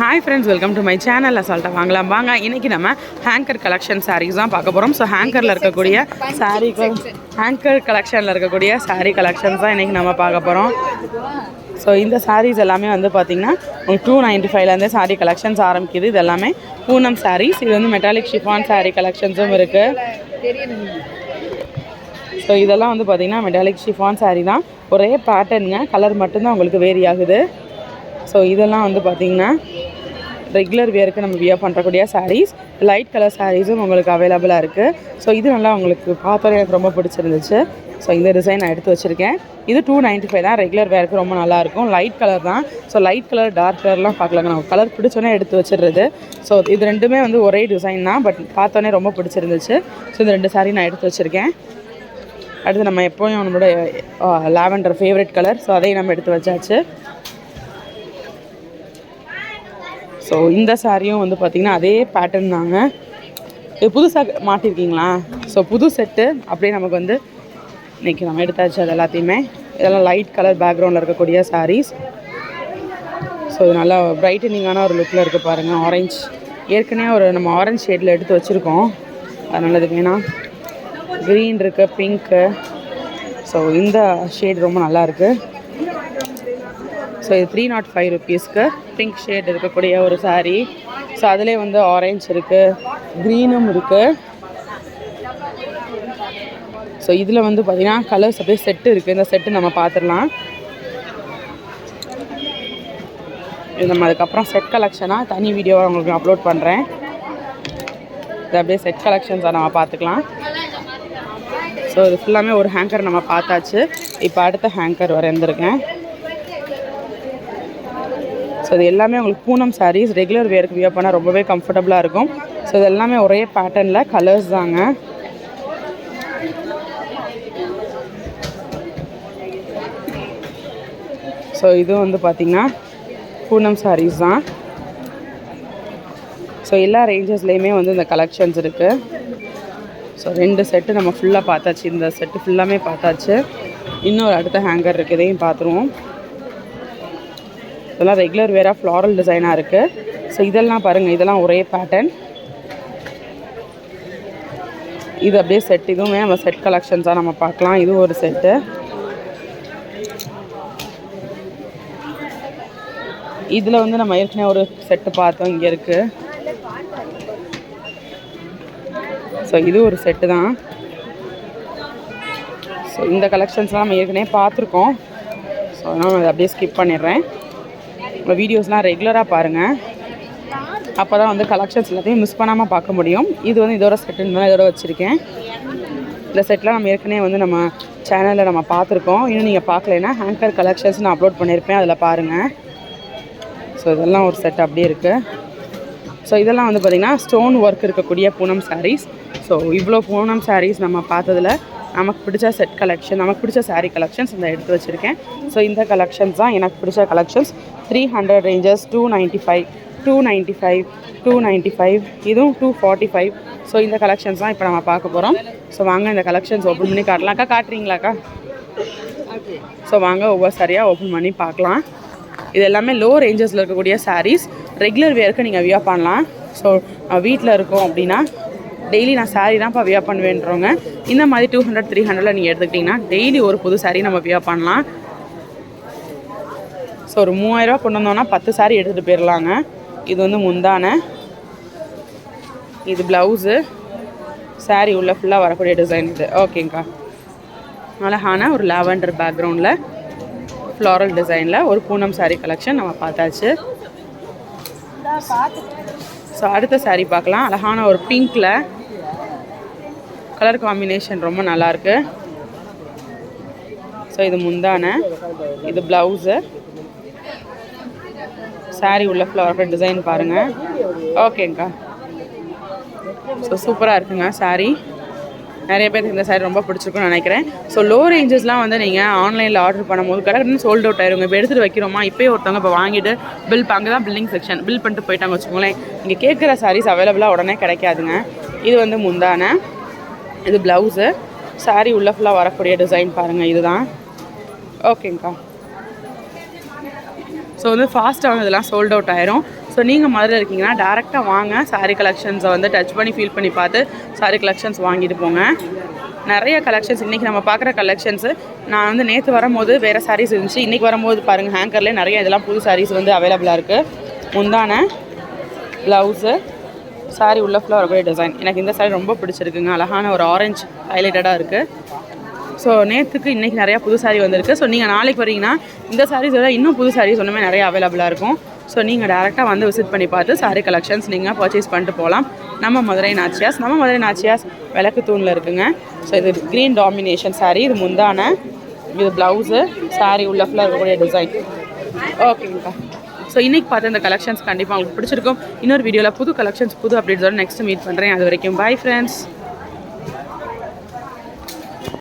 Hi friends welcome to my channel அசால்ட்டாக வாங்கலாம். வாங்க இன்றைக்கி நம்ம ஹேங்கர் கலெக்ஷன் sarees தான் பார்க்க போகிறோம் ஸோ ஹேங்கரில் இருக்கக்கூடிய saree ஹேங்கர் கலெக்ஷனில் இருக்கக்கூடிய saree கலெக்ஷன்ஸ் தான் இன்றைக்கி நம்ம பார்க்க போகிறோம் ஸோ இந்த sarees எல்லாமே வந்து பார்த்திங்கன்னா உங்களுக்கு டூ நைன்ட்டி ஃபைவ்லேருந்தே saree கலெக்ஷன்ஸ் ஆரம்பிக்குது. இது எல்லாமே பூனம் sarees. இது வந்து மெட்டாலிக் ஷிஃபான் saree கலெக்ஷன்ஸும் இருக்குது ஸோ இதெல்லாம் வந்து பார்த்திங்கன்னா மெட்டாலிக் ஷிஃபான் saree தான். ஒரே பேட்டர்னுங்க கலர் மட்டும்தான் உங்களுக்கு வேரி ஆகுது. ஸோ இதெல்லாம் வந்து பார்த்திங்கன்னா ரெகுலர் வியருக்கு நம்ம வியர் பண்ணுறக்கூடிய சாரீஸ் லைட் கலர் சாரீஸும் உங்களுக்கு அவைலபிளாக இருக்குது ஸோ இது நல்லா உங்களுக்கு பார்த்தோன்னே எனக்கு ரொம்ப பிடிச்சிருந்துச்சு. ஸோ இந்த டிசைன் நான் எடுத்து வச்சுருக்கேன். இது டூ நைன்ட்டி ஃபைவ் தான் ரெகுலர் வேருக்கு ரொம்ப நல்லாயிருக்கும் லைட் கலர் தான். ஸோ லைட் கலர் டார்க் கலர்லாம் பார்க்கலாங்க. நம்ம கலர் பிடிச்சோன்னே எடுத்து வச்சிடுறது. ஸோ இது ரெண்டுமே வந்து ஒரே டிசைன் தான். பட் பார்த்தோன்னே ரொம்ப பிடிச்சிருந்துச்சு. ஸோ இந்த ரெண்டு சாரீ நான் எடுத்து வச்சுருக்கேன். அடுத்து நம்ம எப்போயும் நம்மளோட லாவெண்டர் ஃபேவரட் கலர் ஸோ அதையும் நம்ம எடுத்து வச்சாச்சு. ஸோ இந்த சாரியும் வந்து பார்த்திங்கன்னா அதே பேட்டர்ன் தாங்க. புதுசாக மாட்டிருக்கீங்களா? ஸோ புது செட்டு அப்படியே நமக்கு வந்து இன்றைக்கி நம்ம எடுத்தாச்சு அது எல்லாத்தையுமே. இதெல்லாம் லைட் கலர் பேக்ரவுண்டில் இருக்கக்கூடிய சாரீஸ் ஸோ இது நல்லா பிரைட்டனிங்கான ஒரு லுக்கில் இருக்குது பாருங்கள் ஆரஞ்ச் ஏற்கனவே ஒரு நம்ம ஆரஞ்ச் ஷேடில் எடுத்து வச்சுருக்கோம். அதனால இது வேணாம் க்ரீன் இருக்குது பிங்க்கு ஸோ இந்த ஷேட் ரொம்ப நல்லா இருக்குது ஸோ இது த்ரீ நாட் ஃபைவ் ருபீஸ்க்கு பிங்க் ஷேட் இருக்கக்கூடிய ஒரு சாரீ ஸோ அதிலே வந்து ஆரஞ்ச் இருக்குது க்ரீனும் இருக்குது ஸோ இதில் வந்து பார்த்திங்கன்னா கலர்ஸ் அப்படியே செட்டு இருக்குது இந்த செட்டு நம்ம பார்த்துடலாம் இது நம்ம அதுக்கப்புறம் செட் கலெக்ஷனாக தனி வீடியோவாக உங்களுக்கு அப்லோட் பண்ணுறேன் இது அப்படியே செட் கலெக்ஷன்ஸாக நம்ம பார்த்துக்கலாம் ஸோ இது ஃபுல்லாமே ஒரு ஹேங்கர் நம்ம பார்த்தாச்சு. இப்போ அடுத்த ஹேங்கர் வரைந்திருக்கேன். ஸோ இது எல்லாமே உங்களுக்கு பூனம் சாரீஸ் ரெகுலர் வேருக்கு வியர் பண்ணால் ரொம்பவே கம்ஃபர்டபுளாக இருக்கும். ஸோ இது எல்லாமே ஒரே பேட்டர்னில் கலர்ஸ் தாங்க. ஸோ இது வந்து பார்த்திங்கன்னா பூனம் சாரீஸ் தான். ஸோ எல்லா ரேஞ்சஸ்லேயுமே வந்து இந்த கலெக்ஷன்ஸ் இருக்குது ஸோ ரெண்டு செட்டு நம்ம ஃபுல்லாக பார்த்தாச்சு. இந்த செட்டு ஃபுல்லாமே பார்த்தாச்சு. இன்னொரு அடுத்த ஹேங்கர் இருக்குதையும் பார்த்துருவோம் இதெல்லாம் ரெகுலர் வேராக ஃப்ளாரல் டிசைனாக இருக்குது ஸோ இதெல்லாம் பாருங்கள் இதெல்லாம் ஒரே பேட்டர்ன் இது அப்படியே செட் இதுவுமே நம்ம செட் கலெக்ஷன்ஸாக நம்ம பார்க்கலாம். இது ஒரு செட்டு இதில் வந்து நம்ம ஏற்கனவே ஒரு செட்டு பார்த்தோம் இங்கே இருக்குது ஸோ இது ஒரு செட்டு தான். ஸோ இந்த கலெக்ஷன்ஸ்லாம் நம்ம ஏற்கனவே பார்த்துருக்கோம். ஸோ நான் அதை அப்படியே ஸ்கிப் பண்ணிடுறேன். உங்கள் வீடியோஸ்லாம் ரெகுலராக பாருங்கள் அப்போ தான் வந்து கலெக்ஷன்ஸ் எல்லாத்தையும் மிஸ் பண்ணாமல் பார்க்க முடியும். இது வந்து இதோட செட்டுன்னு தான் இதோட வச்சுருக்கேன். இந்த செட்லாம் நம்ம ஏற்கனவே வந்து நம்ம சேனலில் நம்ம பார்த்துருக்கோம். இன்னும் நீங்கள் பார்க்கலைன்னா ஹேங்கர் கலெக்ஷன்ஸ் நான் அப்லோட் பண்ணியிருப்பேன். அதில் பாருங்கள் ஸோ இதெல்லாம் ஒரு செட் அப்படியே இருக்குது ஸோ இதெல்லாம் வந்து பார்த்திங்கன்னா ஸ்டோன் ஒர்க் இருக்கக்கூடிய பூனம் சாரீஸ் ஸோ இவ்வளோ பூனம் சாரீஸ் நம்ம பார்த்ததில் நமக்கு பிடிச்ச செட் கலெக்ஷன் நமக்கு பிடிச்ச சாரீ கலெக்ஷன்ஸ் இந்த எடுத்து வச்சுருக்கேன். ஸோ இந்த கலெக்ஷன்ஸ் தான் எனக்கு பிடிச்ச collections three hundred ranges two ninety five two ninety five two ninety five இதுவும் டூ ஃபார்ட்டி ஃபைவ் ஸோ இந்த கலெக்ஷன்ஸ் தான் இப்போ நம்ம பார்க்க போகிறோம் ஸோ வாங்க இந்த கலெக்ஷன்ஸ் ஓப்பன் பண்ணி காட்டலாம்க்கா காட்டுறீங்களாக்கா ஸோ வாங்க ஒவ்வொரு சாரியாக ஓப்பன் பண்ணி பார்க்கலாம். இது எல்லாமே லோ ரேஞ்சஸில் இருக்கக்கூடிய sarees. ரெகுலர் வேருக்கு நீங்கள் வியர் பண்ணலாம். ஸோ வீட்டில் இருக்கோம் அப்படின்னா டெய்லி நான் saree தான்ப்பா வியர் பண்ணுவேன்றவங்க. இந்த மாதிரி டூ ஹண்ட்ரட் த்ரீ ஹண்ட்ரடில் நீங்கள் எடுத்துக்கிட்டிங்கன்னா டெய்லி ஒரு புது saree நம்ம வியர் பண்ணலாம். ஸோ ஒரு மூவாயிரரூவா கொண்டு வந்தோன்னா பத்து சாரி எடுத்துகிட்டு போயிடலாங்க இது வந்து முந்தான. இது ப்ளவுஸு சாரி உள்ள ஃபுல்லாக வரக்கூடிய டிசைன் இது. ஓகேங்க்கா அழகான ஒரு லாவெண்டர் பேக்ரவுண்டில் ஃப்ளாரல் டிசைனில் ஒரு பூனம் சாரி கலெக்ஷன் நம்ம பார்த்தாச்சு. ஸோ அடுத்த சாரி பார்க்கலாம். அழகான ஒரு பிங்க்கில் கலர் காம்பினேஷன் ரொம்ப நல்லாயிருக்கு ஸோ இது முந்தான. இது ப்ளவுஸு saree உள்ள ஃப்ளவர் டிசைன் பாருங்கள் ஓகேங்க்கா ஸோ சூப்பராக இருக்குங்க saree. நிறைய பேருக்கு இந்த சாரி ரொம்ப பிடிச்சிருக்குன்னு நினைக்கிறேன். ஸோ லோ ரேஞ்சஸ்லாம் வந்து நீங்கள் ஆன்லைனில் ஆர்டர் பண்ணும்போது கரெக்டாக சோல்ட் அவுட் ஆயிருங்க. இப்போ எடுத்துகிட்டு வைக்கிறோமா? இப்போயே ஒருத்தவங்க இப்போ வாங்கிட்டு பில் அங்கே தான் பில்லிங் செக்ஷன் பில் பண்ணிட்டு போயிட்டாங்க வச்சுக்கோங்களேன். இங்கே கேட்குற சாரீஸ் அவைலபிளாக உடனே கிடைக்காதுங்க. இது வந்து முந்தான. இது ப்ளவுஸு saree உள்ள ஃபுல்லாக வரக்கூடிய டிசைன் பாருங்கள் இதுதான். ஓகேங்க்கா ஸோ வந்து ஃபாஸ்ட்டாக வந்து இதெல்லாம் சோல்ட் அவுட் ஆயிரும். ஸோ நீங்கள் மதுரை இருக்கீங்கன்னா டேரெக்டாக வாங்க. சாரீ கலெக்ஷன்ஸை வந்து டச் பண்ணி ஃபீல் பண்ணி பார்த்து saree கலெக்ஷன்ஸ் வாங்கிட்டு போங்க. நிறைய கலெக்ஷன்ஸ் இன்றைக்கி நம்ம பார்க்குற கலெக்ஷன்ஸு நான் வந்து நேற்று வரும்போது வேறு சாரீஸ் இருந்துச்சு. இன்றைக்கி வரும்போது பாருங்கள் ஹேங்கர்லேயே நிறைய இதெல்லாம் புது சாரீஸ் வந்து அவைலபிளாக இருக்குது முந்தான ப்ளவுஸு saree உள்ள ஃபுல்லாக வரக்கூடிய டிசைன் எனக்கு இந்த saree ரொம்ப பிடிச்சிருக்குங்க. அழகான ஒரு ஆரஞ்சு ஹைலைட்டடாக இருக்குது ஸோ நேற்றுக்கு இன்றைக்கி நிறையா புது சாரீ வந்திருக்கு. ஸோ நீங்கள் நாளைக்கு வரீங்கன்னா இந்த சாரீஸ் விட இன்னும் புது சாரீஸ் ஒன்றுமே நிறைய அவைலபிளாக இருக்கும். ஸோ நீங்கள் டேரெக்டாக வந்து விசிட் பண்ணி பார்த்து saree கலெக்ஷன்ஸ் நீங்கள் பர்ச்சேஸ் பண்ணிட்டு போகலாம். நம்ம மதுரை நாச்சியாஸ் நம்ம மதுரை நாச்சியாஸ் விளக்கு தூணில் இருக்குங்க. ஸோ இது க்ரீன் டாமினேஷன் saree இது முந்தான இது ப்ளவுஸு saree உள்ள ஃபுல்லாக இருக்கக்கூடிய டிசைன் ஓகேங்கக்கா ஸோ இன்றைக்கி பார்த்த இந்த கலெக்ஷன்ஸ் கண்டிப்பாக உங்களுக்கு பிடிச்சிருக்கும். இன்னொரு வீடியோவில் புது கலெக்ஷன்ஸ் புது அப்டேட்ஸோட நெக்ஸ்ட் மீட் பண்ணுறேன் அது வரைக்கும் பை ஃப்ரெண்ட்ஸ்